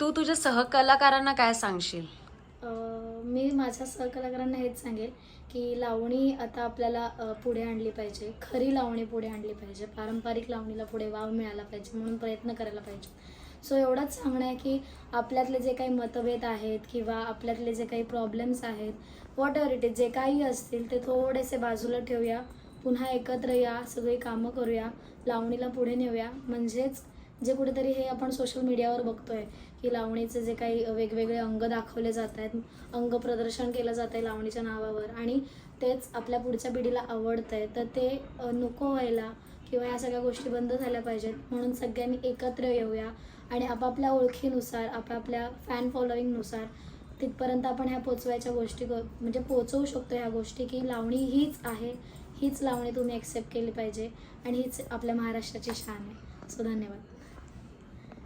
तू तुझ्या सहकलाकारांना काय सांगशील? मी माझ्या सहकलाकारांना हेच सांगेल की लावणी आता आपल्याला पुढे आणली पाहिजे. खरी लावणी पुढे आणली पाहिजे. पारंपरिक लावणीला पुढे वाव मिळाला पाहिजे म्हणून प्रयत्न करायला पाहिजे. सो एवढंच सांगणं आहे की आपल्यातले जे काही मतभेद आहेत किंवा आपल्यातले जे काही प्रॉब्लेम्स आहेत वॉट एव्हर इट इज जे काही असतील ते थोडेसे बाजूला ठेवूया. पुन्हा एकत्र या सगळी कामं करूया. लावणीला पुढे नेऊया. म्हणजेच जे कुठेतरी हे आपण सोशल मीडियावर बघतोय की लावणीचे जे काही वेगवेगळे अंग दाखवले जात आहेत अंग प्रदर्शन केलं जात आहे लावणीच्या नावावर आणि तेच आपल्या पुढच्या पिढीला आवडतं आहे तर ते नको व्हायला किंवा या सगळ्या गोष्टी बंद झाल्या पाहिजेत म्हणून सगळ्यांनी एकत्र येऊया आणि आपापल्या ओळखीनुसार आपापल्या फॅन फॉलोईंगनुसार तिथपर्यंत आपण ह्या पोचवायच्या गोष्टी म्हणजे पोचवू शकतो ह्या गोष्टी की लावणी हीच आहे हीच लावणी तुम्ही ॲक्सेप्ट केली पाहिजे आणि हीच आपल्या महाराष्ट्राची शान आहे. सो धन्यवाद.